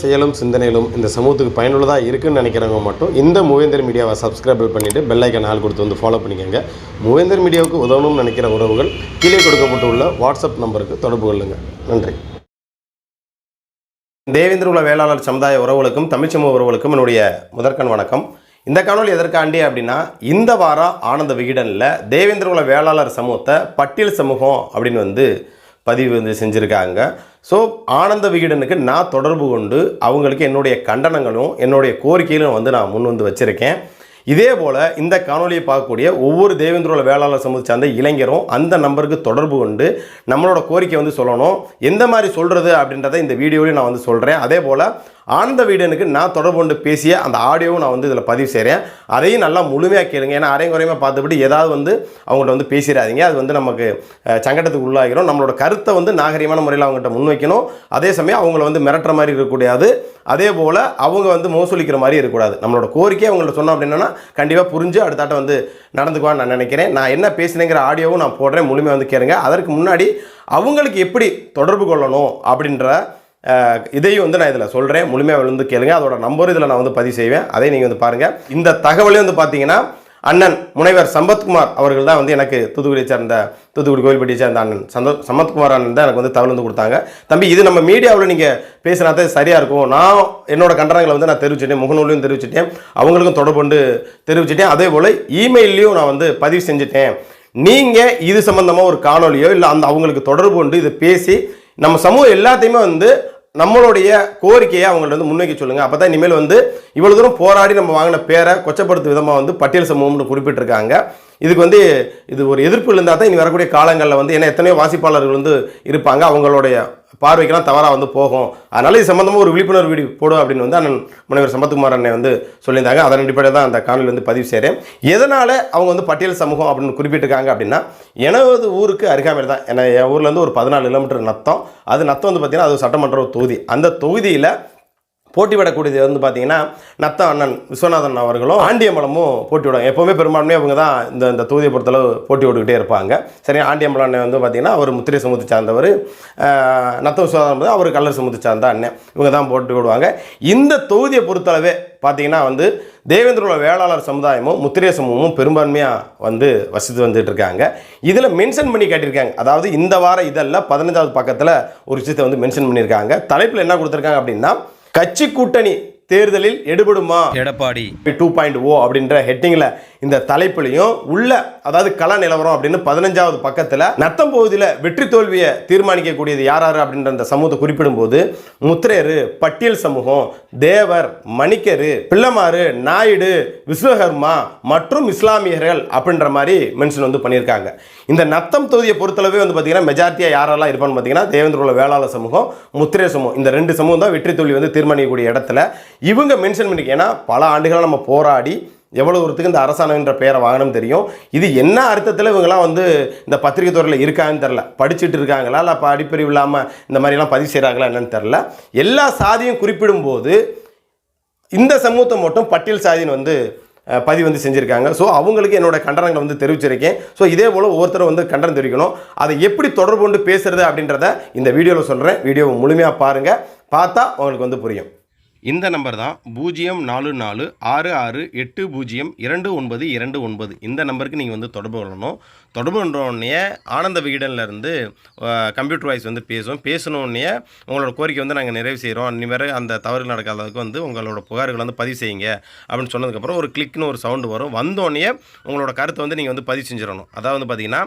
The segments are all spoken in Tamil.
செயலும் சிந்தனையிலும் இந்த சமூகத்துக்கு பயனுள்ளதாக இருக்குன்னு நினைக்கிறவங்க மட்டும் இந்த மூவேந்தர் மீடியாவை சப்ஸ்கிரைப் பண்ணிவிட்டு பெல்லைக்கன் ஆள் கொடுத்து வந்து ஃபாலோ பண்ணிக்கோங்க. மூவேந்தர் மீடியாவுக்கு உதவணும்னு நினைக்கிற உறவுகள் கீழே கொடுக்கப்பட்டுள்ள வாட்ஸ்அப் நம்பருக்கு தொடர்பு கொள்ளுங்கள் நன்றி. தேவேந்திர உள்ள வேளாளர் சமுதாய உறவுகளுக்கும் தமிழ்ச்சமூக உறவுகளுக்கும் என்னுடைய முதற்கண் வணக்கம். இந்த காணொலி எதற்காண்டி அப்படின்னா இந்த வாரம் ஆனந்த விகிடனில் தேவேந்திர உள்ள வேளாளர் சமூகத்தை பட்டியல் சமூகம் அப்படின்னு வந்து பதிவு வந்து செஞ்சுருக்காங்க. ஸோ ஆனந்த விகிடனுக்கு நான் தொடர்பு கொண்டு அவங்களுக்கு என்னுடைய கண்டனங்களும் என்னுடைய கோரிக்கைகளும் வந்து நான் முன் வந்து வச்சுருக்கேன். இதே போல் இந்த காணொலியை பார்க்கக்கூடிய ஒவ்வொரு தேவேந்திரோட வேளாளர் சமூகத்தை சார்ந்த இளைஞரும் அந்த நம்பருக்கு தொடர்பு கொண்டு நம்மளோட கோரிக்கை வந்து சொல்லணும். எந்த மாதிரி சொல்கிறது அப்படின்றத இந்த வீடியோலையும் நான் வந்து சொல்கிறேன் அதே போல் ஆனந்த வீடனுக்கு நான் தொடர்பு கொண்டு பேசிய அந்த ஆடியோவும் நான் வந்து இதில் பதிவு செய்கிறேன். அதையும் நல்லா முழுமையாக கேளுங்க. ஏன்னா அரையும் குறையமாக பார்த்துவிட்டு ஏதாவது வந்து அவங்கள்ட்ட வந்து பேசிடாதீங்க அது வந்து நமக்கு சங்கடத்துக்கு உள்ளாகிறோம் நம்மளோட கருத்தை வந்து நாகரிகமான முறையில் அவங்ககிட்ட முன்வைக்கணும். அதே சமயம் அவங்கள வந்து மிரட்டுற மாதிரி இருக்கக்கூடாது. அதே போல் அவங்க வந்து மோசூலிக்கிற மாதிரி இருக்கக்கூடாது. நம்மளோட கோரிக்கை அவங்கள்ட்ட சொன்னோம் அப்படின்னா கண்டிப்பாக புரிஞ்சு அடுத்தாட்ட வந்து நடந்துக்குவான்னு நான் நினைக்கிறேன். நான் என்ன பேசினேங்கிற ஆடியோவும் நான் போடுறேன். முழுமையாக வந்து கேளுங்க. அதற்கு முன்னாடி அவங்களுக்கு எப்படி தொடர்பு கொள்ளணும் அப்படின்ற இதையும் வந்து நான் இதில் சொல்கிறேன் முழுமையாக விழுந்து கேளுங்க. அதோட நம்பர் இதில் நான் வந்து பதிவு செய்வேன். அதை நீங்கள் வந்து பாருங்கள் இந்த தகவலையும் வந்து பார்த்தீங்கன்னா அண்ணன் முனைவர் சம்பத்குமார் அவர்கள் தான் வந்து எனக்கு தூத்துக்குடியை சேர்ந்த தூத்துக்குடி கோயில்பட்டியை சேர்ந்த அண்ணன். சந்தோ சம்பத்குமார் அண்ணன் தான் எனக்கு வந்து தகவல் வந்து கொடுத்தாங்க. தம்பி இது நம்ம மீடியாவில் நீங்கள் பேசினா தான் சரியாக இருக்கும். நான் என்னோட கண்டனங்களை வந்து நான் தெரிவிச்சிட்டேன். முகநூலையும் தெரிவிச்சிட்டேன். அவங்களுக்கும் தொடர்பு கொண்டு தெரிவிச்சிட்டேன். அதே போல் இமெயிலையும் நான் வந்து பதிவு செஞ்சுட்டேன். நீங்கள் இது சம்மந்தமாக ஒரு காணொலியோ இல்லை அந்த அவங்களுக்கு தொடர்பு கொண்டு இதை பேசி நம்ம சமூகம் எல்லாத்தையுமே வந்து நம்மளுடைய கோரிக்கையை அவங்கள்ட்ட வந்து முன்வைக்க சொல்லுங்கள் அப்போ தான் இனிமேல் வந்து இவ்வளோ தூரம் போராடி நம்ம வாங்கின பேரை கொச்சப்படுத்தும் விதமாக வந்து பட்டியல் சமூகம்னு குறிப்பிட்டிருக்காங்க. இதுக்கு வந்து இது ஒரு எதிர்ப்பு இருந்தால் தான் இனி வரக்கூடிய காலங்களில் வந்து ஏன்னா எத்தனையோ வாசிப்பாளர்கள் வந்து இருப்பாங்க. அவங்களுடைய பார்வைக்கெல்லாம் தவறாக வந்து போகும். அதனால் இது சம்மந்தமாக ஒரு விழிப்புணர்வு வீடியோ போடும் அப்படின்னு வந்து அண்ணன் முனைவர் சம்பத்குமார் அண்ணன் வந்து சொல்லியிருந்தாங்க. அதன் அடிப்படையில் தான் அந்த காணொலி வந்து பதிவு செய்கிறேன் எதனால் அவங்க வந்து பட்டியல் சமூகம் அப்படின்னு குறிப்பிட்டிருக்காங்க அப்படின்னா எனது ஊருக்கு அருகாமையில் தான். ஏன்னா என் ஊர்லேருந்து ஒரு பதினாலு கிலோமீட்டர் நத்தம். அது நத்தம் வந்து பார்த்திங்கன்னா அது சட்டமன்ற தொகுதி. அந்த தொகுதியில் போட்டி விடக்கூடியது வந்து பார்த்தீங்கன்னா நத்த அண்ணன் விஸ்வநாதன் அவர்களும் ஆண்டியம்பலமும் போட்டி விடுவாங்க எப்போவுமே பெரும்பான்மையாக அவங்க தான் இந்த இந்த தொகுதியை பொறுத்தளவு போட்டி விட்டுக்கிட்டே இருப்பாங்க. சரி ஆண்டியம்பலம் அண்ணன் வந்து பார்த்தீங்கன்னா அவர் முத்திரை சமூகத்தை சார்ந்தவர். நத்த விஸ்வநாதன் வந்து அவர் கல்லர் சமூகத்தை சார்ந்த அண்ணன். இவங்க தான் போட்டி விடுவாங்க இந்த தொகுதியை பொறுத்தளவே பார்த்தீங்கன்னா வந்து தேவேந்திரோட வேளாளர் சமுதாயமும் முத்திரை சமூகமும் பெரும்பான்மையாக வந்து வசித்து வந்துட்டு இருக்காங்க. இதில் மென்ஷன் பண்ணி காட்டியிருக்காங்க அதாவது இந்த வார இதெல்லாம் பதினஞ்சாவது பக்கத்தில் ஒரு விஷயத்தை வந்து மென்ஷன் பண்ணியிருக்காங்க. தலைப்பில் என்ன கொடுத்துருக்காங்க அப்படின்னா கட்சி கூட்டணி தேர்தலில் எடுபடுமா? எடப்பாடி. டூ பாயிண்ட் ஓ அப்படின்ற ஹெட்டிங்கில் இந்த தலைப்புலையும் உள்ள அதாவது கள நிலவரம் அப்படின்னு பதினஞ்சாவது பக்கத்தில் நத்தம் பகுதியில் வெற்றி தோல்வியை தீர்மானிக்கக்கூடியது யார் யார் அப்படின்ற அந்த சமூகத்தை குறிப்பிடும்போது முத்திரையரு பட்டியல் சமூகம் தேவர் மணிக்கரு பிள்ளமாறு நாயுடு விஸ்வகர்மா மற்றும் இஸ்லாமியர்கள் அப்படின்ற மாதிரி மென்ஷன் வந்து பண்ணியிருக்காங்க. இந்த நத்தம் தொகுதியை பொறுத்தளவே வந்து பார்த்தீங்கன்னா மெஜாரிட்டியாக யாரெல்லாம் இருப்பான்னு பார்த்தீங்கன்னா தேவேந்திரகுல வேளாளர் சமூகம் முத்திரை சமூகம் இந்த ரெண்டு சமூகம் தான் வெற்றி தோல்வி வந்து தீர்மானிக்கக்கூடிய இடத்துல இவங்க மென்ஷன் பண்ணிக்க ஏன்னா பல ஆண்டுகளாக நம்ம போராடி எவ்வளோ தூரத்துக்கு இந்த அரசாணைன்ற பேரை வாங்கணும் தெரியும். இது என்ன அர்த்தத்தில் இவங்கெல்லாம் வந்து இந்த பத்திரிகை துறையில் இருக்காங்கன்னு தெரில படிச்சுட்டு இருக்காங்களா? இல்லை படிப்பறிவு இல்லாமல் இந்த மாதிரிலாம் பதிவு செய்கிறாங்களா என்னன்னு தெரில எல்லா சாதியும் குறிப்பிடும்போது இந்த சமூகத்தை மட்டும் பட்டியல் சாதின்னு வந்து பதிவு வந்து செஞ்சுருக்காங்க. ஸோ அவங்களுக்கு என்னோட கண்டனங்களை வந்து தெரிவிச்சிருக்கேன். ஸோ இதே போல் ஒவ்வொருத்தரும் வந்து கண்டனம் தெரிவிக்கணும். அதை எப்படி தொடர்பு கொண்டு பேசுகிறது அப்படின்றத இந்த வீடியோவில் சொல்கிறேன் வீடியோவை முழுமையாக பாருங்கள் பார்த்தா உங்களுக்கு வந்து புரியும். இந்த நம்பர் தான் பூஜ்ஜியம் நாலு நாலு ஆறு ஆறு எட்டு பூஜ்ஜியம் இரண்டு ஒன்பது இரண்டு ஒன்பது. இந்த நம்பருக்கு நீங்கள் வந்து தொடர்பு கொள்ளணும். தொடர்பு கொண்டோடனே ஆனந்த விகிடன்லேருந்து கம்ப்யூட்டர் வாய்ஸ் வந்து பேசும். பேசணுன்னே உங்களோட கோரிக்கை வந்து நாங்கள் நிறைவு செய்கிறோம் இனிமேல் அந்த தவறு நடக்காததுக்கு வந்து உங்களோட புகார்கள் வந்து பதிவு செய்யுங்க அப்படின்னு சொன்னதுக்கப்புறம் ஒரு கிளிக்னு ஒரு சவுண்டு வரும். வந்தோடனே உங்களோட கருத்தை வந்து நீங்கள் வந்து பதிவு செஞ்சிடணும். அதாவது வந்து பார்த்தீங்கன்னா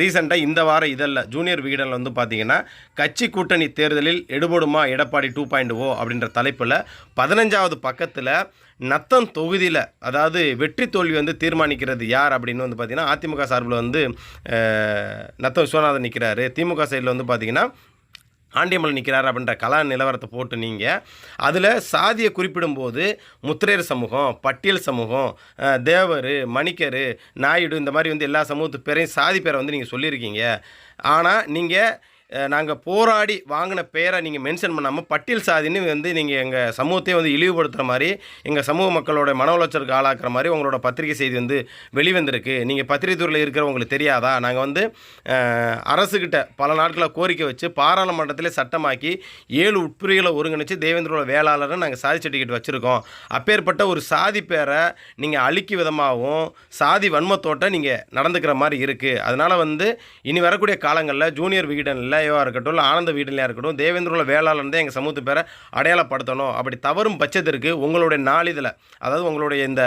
ரீசெண்டாக இந்த வாரம் இதெல்லாம் ஜூனியர் விகிடனில் வந்து பார்த்தீங்கன்னா கட்சி கூட்டணி தேர்தலில் எடுபடுமா எடப்பாடி டூ பாயிண்ட் ஓ அப்படின்ற தலைப்பில் பதினஞ்சாவது பக்கத்தில் நத்தம் தொகுதியில் அதாவது வெற்றி தோல்வி வந்து தீர்மானிக்கிறது யார் அப்படின்னு வந்து பார்த்தீங்கன்னா அதிமுக சார்பில் வந்து நத்தம் விஸ்வநாதன் நிற்கிறாரு திமுக சைடில் வந்து பார்த்தீங்கன்னா ஆண்டியம்மன் நிற்கிறார் அப்படின்ற கலா நிலவரத்தை போட்டு நீங்கள் அதில் சாதியை குறிப்பிடும்போது முத்திரையர் சமூகம் பட்டியல் சமூகம் தேவர் மணிக்கர் நாயுடு இந்த மாதிரி வந்து எல்லா சமூகத்து பேரையும் சாதி பேரை வந்து நீங்கள் சொல்லியிருக்கீங்க. ஆனால் நீங்கள் நாங்கள் போராடி வாங்கின பேரை நீங்கள் மென்ஷன் பண்ணாமல் பட்டியல் சாதின்னு வந்து நீங்கள் எங்கள் சமூகத்தையே வந்து இழிவுபடுத்துகிற மாதிரி எங்கள் சமூக மக்களோட மன உளைச்சலுக்கு ஆளாக்குற மாதிரி உங்களோட பத்திரிகை செய்தி வந்து வெளிவந்திருக்கு. நீங்கள் பத்திரிகை துறையில் இருக்கிறவங்களுக்கு தெரியாதா? நாங்கள் வந்து அரசுக்கிட்ட பல நாட்களாக கோரிக்கை வச்சு பாராளுமன்றத்திலே சட்டமாக்கி ஏழு உட்பிரிவுகளை ஒருங்கிணைச்சு தேவேந்திரோட வேளாளரை நாங்கள் சாதி சர்டிஃபிகேட் வச்சுருக்கோம். அப்பேற்பட்ட ஒரு சாதி பேரை நீங்கள் அழிக்கும் விதமாகவும் சாதி வன்மத்தோட்ட நீங்கள் நடந்துக்கிற மாதிரி இருக்குது அதனால் வந்து இனி வரக்கூடிய காலங்களில் ஜூனியர் விகிடனில் விகடன்லையோ இருக்கட்டும் இல்லை ஆனந்த வீட்டிலையாக இருக்கட்டும் தேவேந்திரோட வேளாளர் தான் எங்கள் சமூகத்து பேரை அடையாளப்படுத்தணும். அப்படி தவறும் பட்சத்திற்கு உங்களுடைய நாளிதழை அதாவது உங்களுடைய இந்த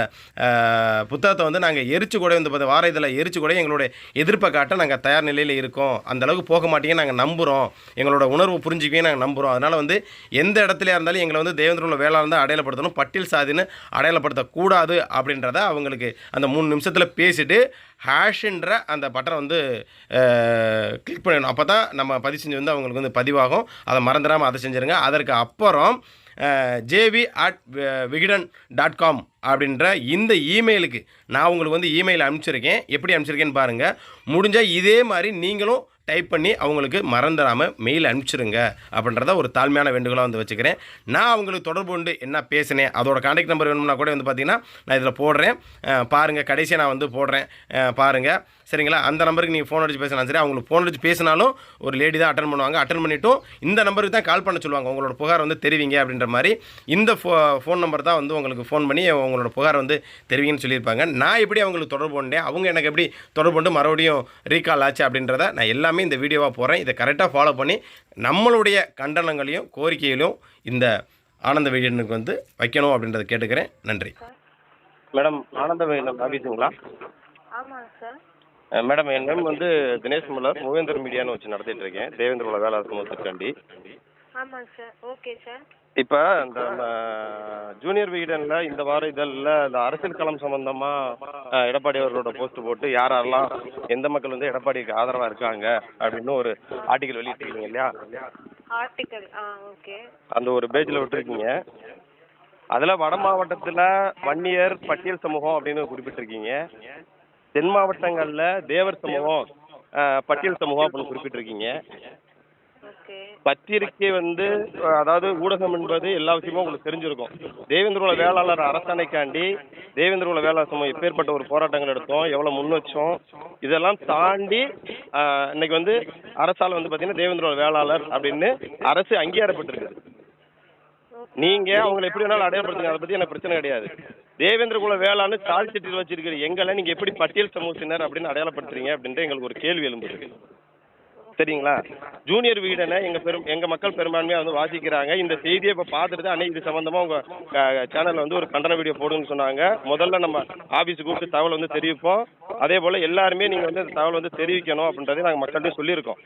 புத்தகத்தை வந்து நாங்கள் எரிச்சு கூட வந்து பார்த்து வார இதில் எரிச்சு கூட எங்களுடைய எதிர்ப்பை காட்ட நாங்கள் தயார் நிலையில் இருக்கோம். அந்த அளவுக்கு போக மாட்டீங்க நாங்கள் நம்புகிறோம் எங்களோட உணர்வு புரிஞ்சுக்கவே நாங்கள் நம்புகிறோம் அதனால் வந்து எந்த இடத்துல இருந்தாலும் எங்களை வந்து தேவேந்திரோட வேளாளர் தான் அடையாளப்படுத்தணும். பட்டியல் சாதின்னு அடையாளப்படுத்தக்கூடாது அப்படின்றத அவங்களுக்கு அந்த மூணு நிமிஷத்தில் பேசிட்டு ஹேஷுன்ற அந்த பட்டனை வந்து கிளிக் பண்ணணும் அப்போ தான் நம்ம பதிவு செஞ்சு வந்து அவங்களுக்கு வந்து பதிவாகும். அதை மறந்துடாமல் அதை செஞ்சுருங்க. அதற்கு அப்புறம் JV at Vikatan dot com அப்படின்ற இந்த இமெயிலுக்கு நான் உங்களுக்கு வந்து இமெயில் அனுப்பிச்சிருக்கேன். எப்படி அனுப்பிச்சிருக்கேன்னு பாருங்கள் முடிஞ்சால் இதே மாதிரி நீங்களும் டைப் பண்ணி அவங்களுக்கு மறந்துடாமல் மெயில் அனுப்பிச்சிருங்க அப்படின்றத ஒரு தாழ்மையான வேண்டுகோளாக வந்து வச்சுக்கிறேன். நான் அவங்களுக்கு தொடர்பு கொண்டு என்ன பேசினேன் அதோட கான்டாக்ட் நம்பர் வேணும்னா கூட வந்து பார்த்தீங்கன்னா நான் இதில் போடுறேன். பாருங்கள் கடைசியாக நான் வந்து போடுறேன். பாருங்கள் சரிங்களா? அந்த நம்பருக்கு நீங்கள் ஃபோன் அடிச்சு பேசலாம் சரி அவங்களுக்கு ஃபோன் அடிச்சு பேசினாலும் ஒரு லேடி தான் அட்டன் பண்ணுவாங்க. அட்டன் பண்ணிட்டும் இந்த நம்பருக்கு தான் கால் பண்ண சொல்லுவாங்க. உங்களோட புகார் வந்து தெரிவிங்க அப்படின்ற மாதிரி இந்த ஃபோ ஃபோன் நம்பர் தான் வந்து உங்களுக்கு ஃபோன் பண்ணி உங்களோட புகார் வந்து தெரிவிங்கன்னு சொல்லியிருப்பாங்க. நான் எப்படி அவங்களுக்கு தொடர்பு கொண்டேன் அவங்க எனக்கு எப்படி தொடர்பு கொண்டு மறுபடியும் ரீகால் ஆச்சு அப்படின்றத நான் எல்லாமே இந்த வீடியோவாக போகிறேன் இதை கரெக்டாக ஃபாலோ பண்ணி நம்மளுடைய கண்டனங்களையும் கோரிக்கைகளையும் இந்த ஆனந்த விகடனுக்கு வந்து வைக்கணும் அப்படின்றத கேட்டுக்கிறேன். நன்றி. மேடம் ஆனந்த விகடன் ஆஃபீஸுங்களா சார். மேடம் என் நேம் வந்து தினேஷ் மலர் மூவேந்தர் மீடியான்னு வச்சு நடத்திட்டு இருக்கேன். தேவேந்திரோட வேலை சமூகத்திற்காண்டி ஆமாங்க சார். Okay sir. இப்போ இந்த ஜூனியர் விகடனில் இந்த வார இதழில் இந்த அரசியல் களம் சம்பந்தமாக எடப்பாடி அவர்களோட போஸ்ட் போட்டு யார் யாரெல்லாம் எந்த மக்கள் வந்து எடப்பாடிக்கு ஆதரவாக இருக்காங்க அப்படின்னு ஒரு ஆர்டிக்கல் வெளியிட்டிருக்கீங்க இல்லையா? ஆர்டிக்கல் அந்த ஒரு பேஜில் விட்டுருக்கீங்க. அதில் வட மாவட்டத்தில் வன்னியர் பட்டியல் சமூகம் அப்படின்னு குறிப்பிட்டிருக்கீங்க. தென் மாவட்டங்களில் தேவர் சமூகம் பட்டியல் சமூகம் அப்படின்னு குறிப்பிட்டிருக்கீங்க. பத்திரிகை பத்திரிக்கை வந்து அதாவது ஊடகம் என்பது எல்லா விஷயமும் உங்களுக்கு தெரிஞ்சிருக்கும். தேவேந்திரோட வேளாளர் அரசாணைக்காண்டி தேவேந்திரோட வேளாளர் சமூகம் எப்பேற்பட்ட ஒரு போராட்டங்கள் எடுத்தோம் எவ்வளோ முன் வச்சோம் இதெல்லாம் தாண்டி இன்னைக்கு வந்து அரசால் வந்து பார்த்தீங்கன்னா தேவேந்திரோட வேளாளர் அப்படின்னு அரசு அங்கீகாரப்பட்டிருக்குது நீங்க அவங்களை எப்படி வேணாலும் அடையாளப்படுத்துங்க அதை பத்தி எனக்கு பிரச்சனை கிடையாது. தேவேந்திர குல வேளாண்னு சாதி சட்டியில் வச்சிருக்கிற எங்களை நீங்க எப்படி பட்டியல் சமூகத்தினர் அப்படின்னு அடையாளப்படுத்துறீங்க அப்படின்ட்டு எங்களுக்கு ஒரு கேள்வி எழும்புது. சரிங்களா? ஜூனியர் வீடனை எங்க பெரும் எங்க மக்கள் பெரும்பான்மையா வந்து வாசிக்கிறாங்க. இந்த செய்தியை இப்ப பாத்துட்டு தான் அன்னைக்கு இது சம்பந்தமா உங்க சேனல்ல வந்து ஒரு கண்டன வீடியோ போடுங்கன்னு சொன்னாங்க. முதல்ல நம்ம ஆபீஸ் கூப்பிட்டு தகவல் வந்து தெரிவிப்போம். அதே போல எல்லாருமே நீங்க வந்து தகவல் வந்து தெரிவிக்கணும் அப்படின்றத நாங்க மக்கள்கிட்ட சொல்லியிருக்கோம்.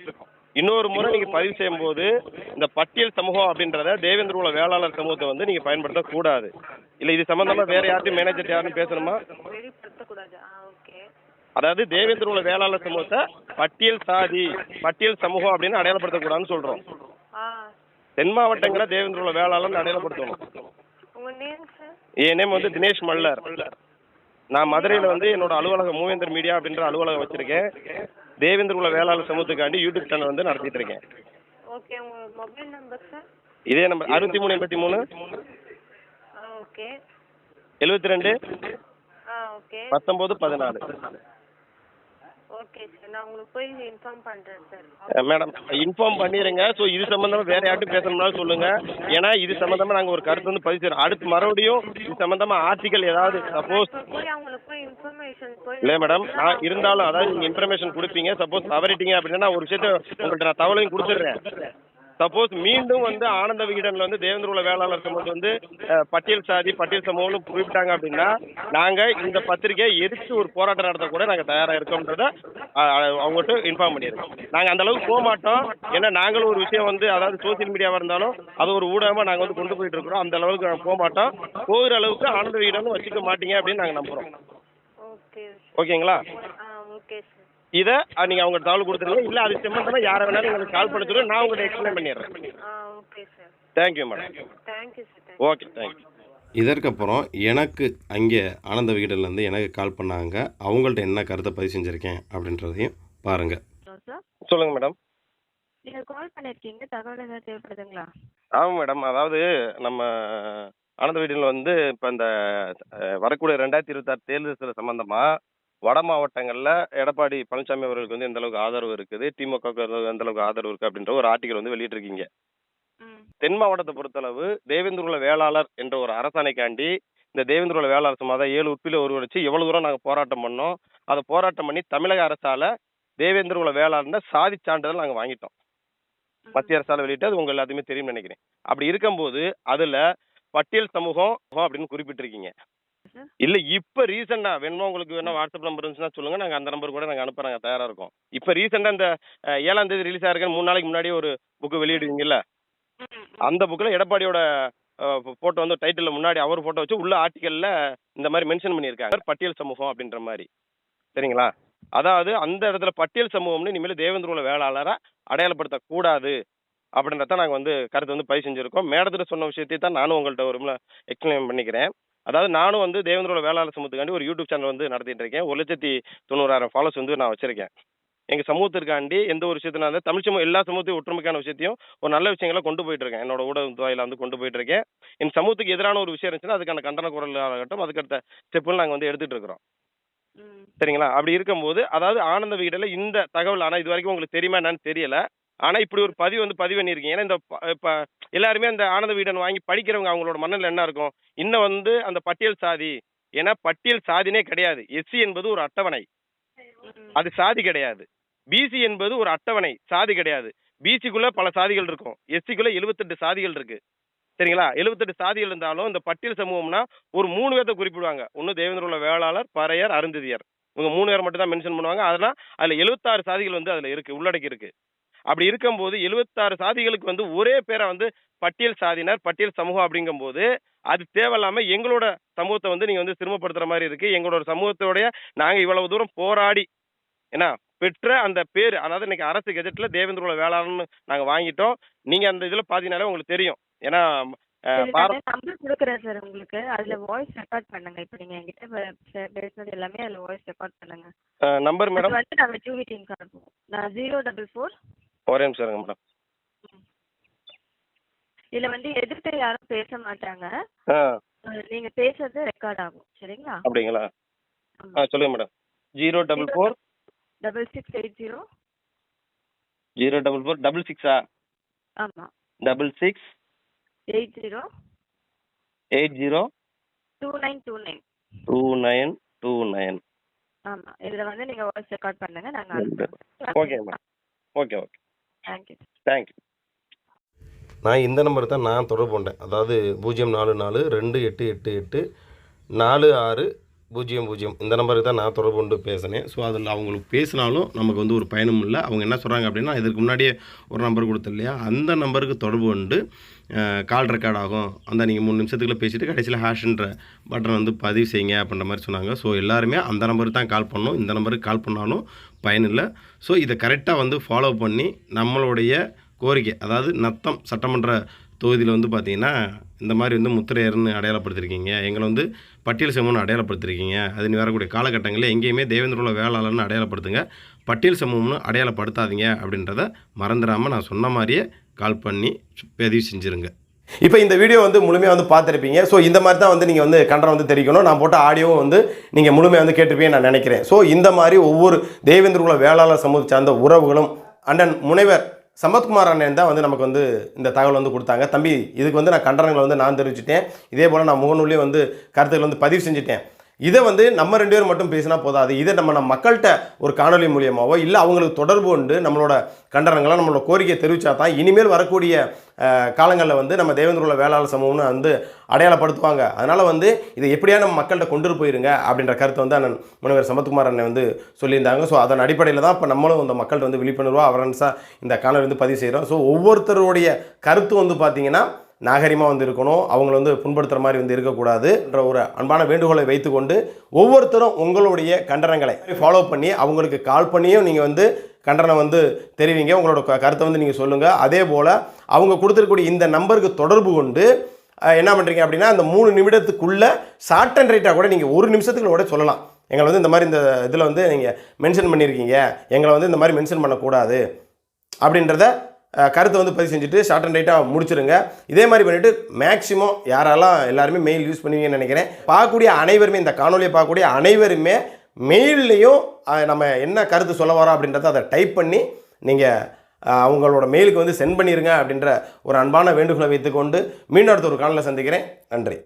இன்னொரு முறை நீங்க பதிவு செய்யும் போது இந்த பட்டியல் சமூகம் அப்படின்றத தேவேந்திர உள்ள வேளாளர் சமூகத்தை வந்து நீங்க பயன்படுத்த கூடாது இல்ல இது சம்பந்தமா வேற யார்ட்டும் மேனேஜர் யாரும் பேசணுமா? அதாவது தேவேந்திர குல வேளாளர் சமூகத்தை பட்டியல் சாதி பட்டியல் சமூகம் அப்படின்னு அடையாளப்படுத்தக்கூடாதுன்னு சொல்றோம். தென் மாவட்டங்களை தேவேந்திர குல வேளாளர்னு அடையாளப்படுத்தணும். என் நேம் வந்து தினேஷ் மல்லர். நான் மதுரையில் வந்து என்னோட அலுவலகம் மூவேந்தர் மீடியா அப்படின்ற அலுவலகம் வச்சிருக்கேன். தேவேந்திர குல வேளாளர் சமூகத்துக்காண்டி யூடியூப் சேனல் வந்து நடத்திட்டு இருக்கேன். இதே நம்பர் அறுபத்தி மூணு எண்பத்தி மூணு? எழுபத்தி ரெண்டு? பத்தொம்போது பதினாலு. ஓகே சார் நான் உங்களுக்கு போய் இன்ஃபார்ம் பண்ணுறேன் சார் மேடம் இன்ஃபார்ம் பண்ணிடுங்க. ஸோ இது சம்மந்தமா வேற யார்ட்டும் பேசணும்னாலும் சொல்லுங்க. ஏன்னா இது சம்மந்தமா நாங்கள் ஒரு கருத்து வந்து பதிவு அடுத்து மறுபடியும் இது சம்மந்தமா ஆர்டிக்கல் ஏதாவது சப்போஸ் இல்லை மேடம் நான் இருந்தாலும் அதாவது நீங்கள் இன்ஃபர்மேஷன் கொடுப்பீங்க. சப்போஸ் தவறிட்டீங்க அப்படின்னா ஒரு விஷயத்த உங்கள்கிட்ட நான் தகவலையும் கொடுத்துட்றேன். சப்போஸ் மீண்டும் வந்து ஆனந்த விகடனில் வந்து தேவேந்திர குல வேளாளர் சமூகம் வந்து பட்டியல் சாதி பட்டியல் சமூகம்னு குறிப்பிட்டாங்க அப்படின்னா நாங்கள் இந்த பத்திரிகையை எதிர்த்து ஒரு போராட்டம் நடத்த கூட நாங்கள் தயாராக இருக்கோம்ன்றத அவங்ககிட்ட இன்ஃபார்ம் பண்ணிடுறோம் நாங்கள் அந்த அளவுக்கு போக மாட்டோம். ஏன்னா நாங்களும் ஒரு விஷயம் வந்து அதாவது சோசியல் மீடியாவாக இருந்தாலும் அது ஒரு ஊடகமாக நாங்கள் வந்து கொண்டு போயிட்டு இருக்கிறோம். அந்த அளவுக்கு நாங்கள் போக மாட்டோம். போகிற அளவுக்கு ஆனந்த விகடன் வச்சுக்க மாட்டீங்க அப்படின்னு நாங்கள் நம்புகிறோம் ஓகே ஓகேங்களா? இதை நீங்கள் அவங்க தகவல் கொடுத்துருங்க. இல்லை அது சம்பந்தமாக யாரை வேணாலும் எங்களுக்கு கால் பண்ண சொல்லுங்க நான் உங்கள்கிட்ட எக்ஸ்பிளைன் பண்ணிடுறேன். ஆ okay sir thank you madam okay thank you இதற்கப்புறம் எனக்கு அங்கே ஆனந்த விகடன்லேருந்து எனக்கு கால் பண்ணாங்க. அவங்கள்ட்ட என்ன கருத்தை பதிவு செஞ்சுருக்கேன் அப்படின்றதையும் பாருங்கள் சொல்லுங்கள் மேடம் நீங்க கால் பண்ணிருக்கீங்க. தகவல் ஏதாவது தேவைப்படுதுங்களா? ஆமாம் மேடம் அதாவது நம்ம ஆனந்த வீட்டில் வந்து இப்போ இந்த வரக்கூடிய ரெண்டாயிரத்தி இருபத்தாறு தேர்தல் சம்பந்தமாக வட மாவட்டங்களில் எடப்பாடி பழனிசாமி அவர்களுக்கு வந்து எந்த அளவுக்கு ஆதரவு இருக்குது? திமுகவுக்கு எந்த அளவுக்கு ஆதரவு இருக்குது அப்படின்ற ஒரு ஆர்டிகல் வந்து வெளியிட்டிருக்கீங்க. தென் மாவட்டத்தை பொறுத்தளவு தேவேந்திரகுல வேளாளர் என்ற ஒரு அரசாணைக்காண்டி இந்த தேவேந்திரகுல வேளாளர் சும்மா தான் ஏழு உப்பில ஒரு வச்சு எவ்வளவு தூரம் நாங்கள் போராட்டம் பண்ணோம். அதை போராட்டம் பண்ணி தமிழக அரசால தேவேந்திரகுல வேளாளர்ன்ற சாதி சான்றிதழ் நாங்கள் வாங்கிட்டோம். மத்திய அரசால வெளியிட்டு அது உங்க எல்லாத்துக்குமே தெரியும்னு நினைக்கிறேன். அப்படி இருக்கும்போது அதுல பட்டியல் சமூகம் அப்படின்னு குறிப்பிட்டிருக்கீங்க. இல்ல இப்ப ரீசெண்டா வேணுமா உங்களுக்கு வேணா வாட்ஸ்அப் நம்பர் இருந்துச்சுன்னா சொல்லுங்க. நாங்க அந்த நம்பர் கூட நாங்க அனுப்ப நாங்க தயாரா இருக்கோம். இப்ப ரீசெண்டா இந்த ஏழாம் தேதி ரிலீஸ் ஆயிருக்க மூணு நாளைக்கு முன்னாடி ஒரு புக் வெளியிடுவீங்கல்ல. அந்த புக்ல எடப்பாடியோட போட்டோ வந்து டைட்டில் முன்னாடி அவர் போட்டோ வச்சு உள்ள ஆர்டிக்கல்ல இந்த மாதிரி மென்ஷன் பண்ணியிருக்காங்க. பட்டியல் சமூகம் அப்படின்ற மாதிரி. சரிங்களா? அதாவது அந்த இடத்துல பட்டியல் சமூகம்னு இனிமேல் தேவேந்திரகுல வேளாளரை அடையாளப்படுத்தக்கூடாது அப்படின்றத நாங்கள் வந்து கருத்து வந்து பதிவு செஞ்சுருக்கோம். மேடத்தில் சொன்ன விஷயத்தை தான் நானும் உங்கள்கிட்ட ஒரு எக்ஸ்பிளைன் பண்ணிக்கிறேன். அதாவது நானும் வந்து தேவேந்திரோட வேளாளர் சமூகத்துக்காண்டி ஒரு யூடியூப் சேனல் வந்து நடத்திட்டு இருக்கேன் ஒரு லட்சத்தி தொண்ணூறாயிரம் ஃபாலோஸ் வந்து நான் வச்சிருக்கேன். எங்கள் சமூகத்திற்காண்டி எந்த ஒரு விஷயத்தினால தமிழ் சமூகம் எல்லா சமூகத்தையும் ஒற்றுமைக்கான விஷயத்தையும் ஒரு நல்ல விஷயங்களை கொண்டு போயிட்டு இருக்கேன் என்னோட ஊடக துறையில வந்து கொண்டு போயிட்டு இருக்கேன் என் சமூகத்துக்கு எதிரான ஒரு விஷயம் இருந்துச்சுன்னா அதுக்கான கண்டன குரல் ஆகட்டும் அதுக்கடுத்த ஸ்டெப்புகள் நாங்கள் வந்து எடுத்துட்டு இருக்கிறோம். சரிங்களா? அப்படி இருக்கும்போது அதாவது ஆனந்த விகடனில் இந்த தகவல் ஆனால் இது வரைக்கும் உங்களுக்கு தெரியுமா என்னன்னு தெரியல. ஆனால் இப்படி ஒரு பதிவு வந்து பதிவு பண்ணியிருக்கீங்க. ஏன்னா இந்த இப்போ எல்லாருமே அந்த ஆனந்த வீடன் வாங்கி படிக்கிறவங்க அவங்களோட மண்ணில் என்ன இருக்கும்? இன்னும் வந்து அந்த பட்டியல் சாதி. ஏன்னா பட்டியல் சாதினே கிடையாது. எஸ்சி என்பது ஒரு அட்டவணை. அது சாதி கிடையாது. பிசி என்பது ஒரு அட்டவணை. சாதி கிடையாது. பிசிக்குள்ள பல சாதிகள் இருக்கும். எஸ்சிக்குள்ள எழுபத்தெட்டு சாதிகள் இருக்கு. சரிங்களா? எழுபத்தெட்டு சாதிகள் இருந்தாலும் இந்த பட்டியல் சமூகம்னா ஒரு மூணு பேர்த்த குறிப்பிடுவாங்க. ஒன்று உள்ள வேளாளர் பறையர் அருந்ததியர். இவங்க மூணு பேர் மட்டும் தான் மென்ஷன் பண்ணுவாங்க. அதெல்லாம் அதில் எழுபத்தாறு சாதிகள் வந்து அதில் இருக்கு உள்ளடக்கி இருக்கு. அப்படி இருக்கும்போது எழுபத்தாறு சாதிகளுக்கு வந்து ஒரே பேரை வந்து பட்டியல் சாதியினர் பட்டியல் சமூகம் அப்படிங்கும்போது அது தேவையில்லாம எங்களோட சமூகத்தை வந்து நீங்க வந்து சிரமப்படுத்துற மாதிரி இருக்கு. எங்களோட சமூகத்தோடைய நாங்க இவ்வளவு தூரம் போராடி என்ன பெற்ற அந்த பேர் அதாவது இன்னைக்கு அரசு கெஜெட்ல தேவேந்திரோட வேளாண்னு நாங்க வாங்கிட்டோம். நீங்க அந்த இதுல பாத்தீங்கன்னாலே உங்களுக்கு தெரியும். ஏன்னா நம்பர் கொடுக்குறேன் சார் உங்களுக்கு. அதுல வாய்ஸ் ரெக்கார்ட் பண்ணுங்க. இப்போ நீங்க என்கிட்ட பே- பே- பேசுனது எல்லாமே அதுல வாய்ஸ் ரெக்கார்ட் பண்ணுங்க. அஹ், நம்பர் மேடம் வந்து நாங்க ஜூவி டீமுக்கு அனுப்புவோம். நான் ஜீரோ டபுள் ஃபோர் ஒரே நிமிஷம் இருங்க மேடம் இதுல வந்து எதிர்த்து யாரும் பேச மாட்டாங்க. ஆ. நீங்க பேசுறது ரெக்கார்ட் ஆகும். சரிங்களா? அப்படிங்களா? ஆ சொல்லுங்க madam zero double four. Double six eight zero. Zero double four double சிக்ஸா? ஆமா. Double six. Eight zero. Eight zero. Two nine two nine. Two nine two nine. ஆமா. இதுல வந்து நீங்க வாய்ஸ் ரெக்கார்ட் பண்ணுங்க நாங்க okay madam okay okay. Thank you thank you நான் இந்த நம்பர் தான் நான் தொடர்பு கொண்டேன். அதாவது பூஜ்ஜியம் நாலு நாலு ரெண்டு எட்டு எட்டு எட்டு நாலு ஆறு பூஜ்ஜியம் பூஜ்ஜியம். இந்த நம்பருக்கு தான் நான் தொடர்பு கொண்டு பேசினேன். ஸோ அதில் அவங்களுக்கு பேசினாலும் நமக்கு வந்து ஒரு பயனும் இல்லை. அவங்க என்ன சொல்கிறாங்க அப்படின்னா இதுக்கு முன்னாடியே ஒரு நம்பர் கொடுத்தேன் இல்லையா? அந்த நம்பருக்கு தொடர்பு கொண்டு கால் ரெக்கார்ட் ஆகும். அந்த நீங்கள் மூணு நிமிஷத்துக்குள்ளே பேசிவிட்டு கடைசியில் ஹேஷ்ன்ற பட்டன் வந்து பதிவு செய்யுங்க அப்படின்ற மாதிரி சொன்னாங்க. ஸோ எல்லாருமே அந்த நம்பருக்கு தான் கால் பண்ணோம் இந்த நம்பருக்கு கால் பண்ணாலும் பயனில்லை ஸோ இதை கரெக்டாக வந்து ஃபாலோ பண்ணி நம்மளுடைய கோரிக்கை அதாவது நத்தம் சட்டமன்ற தொகுதியில் வந்து பார்த்தீங்கன்னா இந்த மாதிரி வந்து முத்திரையர்னு அடையாளப்படுத்திருக்கீங்க. எங்களை வந்து பட்டியல் சமூகம்னு அடையாளப்படுத்திருக்கீங்க. அது நீ வரக்கூடிய காலகட்டங்களில் எங்கேயுமே தேவேந்திரோட வேளாளர்னு அடையாளப்படுத்துங்க. பட்டியல் சமூகம்னு அடையாளப்படுத்தாதீங்க அப்படின்றத மறந்துடாமல் நான் சொன்ன மாதிரியே கால் பண்ணி பதிவு செஞ்சுருங்க. இப்போ இந்த வீடியோ வந்து முழுமையாக வந்து பார்த்துருப்பீங்க. ஸோ இந்த மாதிரி தான் வந்து நீங்கள் வந்து கண்டனம் வந்து தெரிவிக்கணும். நான் போட்ட ஆடியோவும் வந்து நீங்கள் முழுமையாக வந்து கேட்டிருப்பீங்க நான் நினைக்கிறேன். ஸோ இந்த மாதிரி ஒவ்வொரு தேவேந்திரகுல வேளாளர் சமூகத்தை சார்ந்த உறவுகளும் அண்ணன் முனைவர் சம்பத்குமார் அண்ணன் தான் வந்து நமக்கு வந்து இந்த தகவல் வந்து கொடுத்தாங்க. தம்பி இதுக்கு வந்து நான் கண்டனங்களை வந்து நான் தெரிவிச்சிட்டேன். இதே போல் நான் முகநூல்லையும் வந்து கருத்துக்கள் வந்து பதிவு செஞ்சுட்டேன். இதை வந்து நம்ம ரெண்டு பேரும் மட்டும் பேசினா போதாது. இதை நம்ம நம்ம மக்கள்கிட்ட ஒரு காணொலி மூலியமாகவோ இல்லை அவங்களுக்கு தொடர்பு கொண்டு நம்மளோட கண்டனங்களை நம்மளோட கோரிக்கையை தெரிவித்தா தான் இனிமேல் வரக்கூடிய காலங்களில் வந்து நம்ம தேவேந்திரோட வேளாளர் சமூகம்னு வந்து அடையாளப்படுத்துவாங்க. அதனால் வந்து இதை எப்படியா நம்ம மக்கள்கிட்ட கொண்டு போயிருங்க அப்படின்ற கருத்தை வந்து அண்ணன் முனைவர் சமத்குமார் அண்ணன் வந்து சொல்லியிருந்தாங்க. ஸோ அதன் அடிப்படையில் தான் இப்போ நம்மளும் இந்த மக்கள்கிட்ட வந்து விழிப்புணர்வாக அவரன்ஸாக இந்த காணொலி வந்து பதிவு செய்கிறோம் ஸோ ஒவ்வொருத்தருடைய கருத்து வந்து பார்த்திங்கன்னா நாகரிகமாக வந்து இருக்கணும். அவங்கள வந்து புண்படுத்துகிற மாதிரி வந்து இருக்கக்கூடாதுன்ற ஒரு அன்பான வேண்டுகோளை வைத்துக்கொண்டு ஒவ்வொருத்தரும் உங்களுடைய கண்டனங்களை ஃபாலோ பண்ணி அவங்களுக்கு கால் பண்ணியும் நீங்கள் வந்து கண்டனம் வந்து தெரிவிங்க. உங்களோட க- கருத்தை வந்து நீங்கள் சொல்லுங்கள் அதே போல் அவங்க கொடுத்துருக்கக்கூடிய இந்த நம்பருக்கு தொடர்பு கொண்டு என்ன பண்ணுறீங்க அப்படின்னா அந்த மூணு நிமிடத்துக்குள்ளே ஷார்ட் அண்ட் ரைட்டாக கூட நீங்கள் ஒரு நிமிஷத்துக்குள்ள கூட சொல்லலாம். எங்களை வந்து இந்த மாதிரி இந்த இதில் வந்து நீங்கள் மென்ஷன் பண்ணியிருக்கீங்க எங்களை வந்து இந்த மாதிரி மென்ஷன் பண்ணக்கூடாது அப்படின்றத கருத்தை வந்து பதிவு செஞ்சுட்டு ஷார்ட் அண்ட் ரைட்டாக முடிச்சிருங்க. இதே மாதிரி பண்ணிவிட்டு மேக்ஸிமம் யாரெல்லாம் எல்லாருமே மெயில் யூஸ் பண்ணுவீங்கன்னு நினைக்கிறேன். பார்க்கக்கூடிய அனைவருமே இந்த காணொலியை பார்க்கக்கூடிய அனைவருமே மெயில்லையும் நம்ம என்ன கருத்து சொல்ல வரோம் அப்படின்றத அதை டைப் பண்ணி நீங்கள் அவங்களோட மெயிலுக்கு வந்து சென்ட் பண்ணிடுங்க அப்படின்ற ஒரு அன்பான வேண்டுகோளை வைத்துக்கொண்டு மீண்டும் அடுத்த ஒரு காணொலியில் சந்திக்கிறேன். நன்றி.